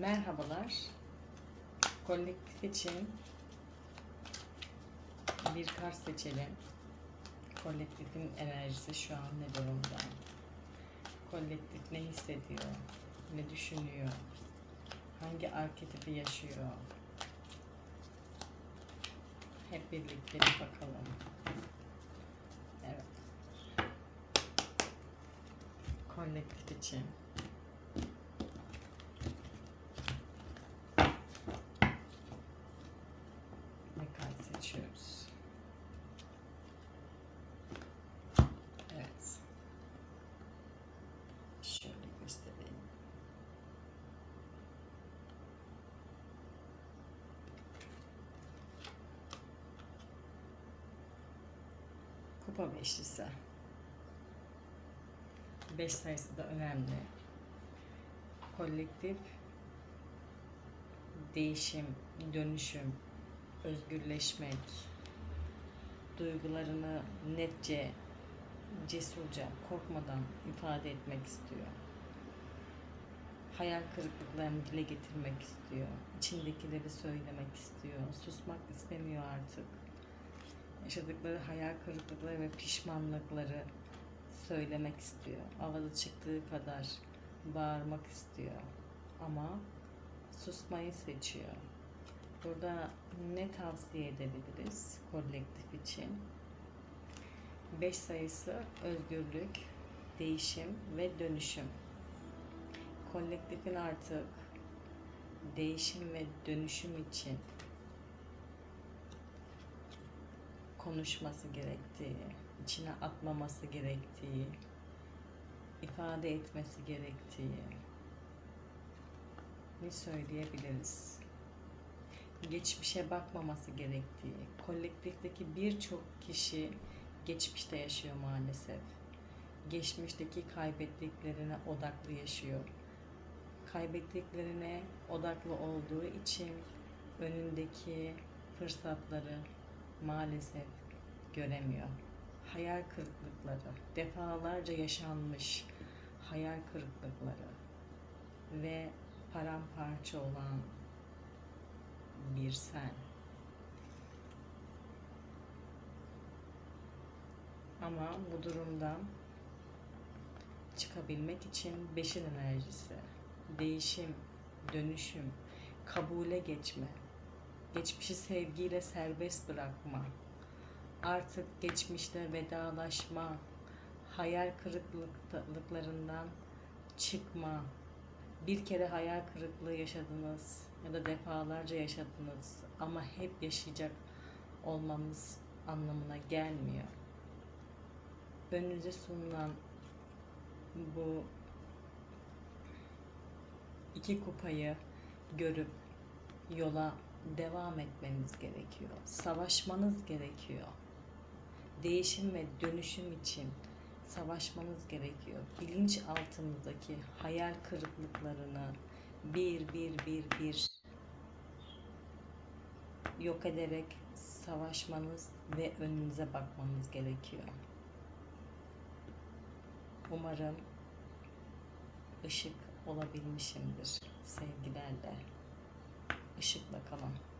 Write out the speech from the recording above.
Merhabalar. Kolektif için bir kart seçelim. Kolektifin enerjisi şu an ne durumda? Kolektif ne hissediyor? Ne düşünüyor? Hangi arketipi yaşıyor? Hep birlikte bir bakalım. Evet. Kolektif için. Ne kart seçiyoruz? Evet. Şöyle göstereyim. Kupa beşlisi. Beş sayısı da önemli. Kolektif değişim, dönüşüm, özgürleşmek, duygularını netçe, cesurca, korkmadan ifade etmek istiyor. Hayal kırıklıklarını dile getirmek istiyor. İçindekileri söylemek istiyor. Susmak istemiyor artık. Yaşadıkları hayal kırıklıkları ve pişmanlıkları söylemek istiyor. Avalı çıktığı kadar bağırmak istiyor. Ama susmayı seçiyor. Burada ne tavsiye edebiliriz kolektif için? 5 sayısı özgürlük, değişim ve dönüşüm. Kolektifin artık değişim ve dönüşüm için konuşması gerektiği, içine atmaması gerektiği, ifade etmesi gerektiği ne söyleyebiliriz? Geçmişe bakmaması gerektiği, kolektifteki birçok kişi geçmişte yaşıyor maalesef. Geçmişteki kaybettiklerine odaklı yaşıyor. Kaybettiklerine odaklı olduğu için önündeki fırsatları maalesef göremiyor. Hayal kırıklıkları, defalarca yaşanmış hayal kırıklıkları ve paramparça olan bir sen. Ama bu durumdan çıkabilmek için beşin enerjisi, değişim, dönüşüm, kabule geçme, geçmişi sevgiyle serbest bırakma, artık geçmişle vedalaşma, hayal kırıklıklarından çıkma, bir kere hayal kırıklığı yaşadınız ya da defalarca yaşadınız ama hep yaşayacak olmamız anlamına gelmiyor. Önünüze sunulan bu iki kupayı görüp yola devam etmeniz gerekiyor. Savaşmanız gerekiyor. Değişim ve dönüşüm için savaşmanız gerekiyor. Bilinç altınızdaki hayal kırıklıklarını bir bir bir bir yok ederek savaşmanız ve önünüze bakmanız gerekiyor. Umarım ışık olabilmişimdir sevgilerle. Işıkla kalın.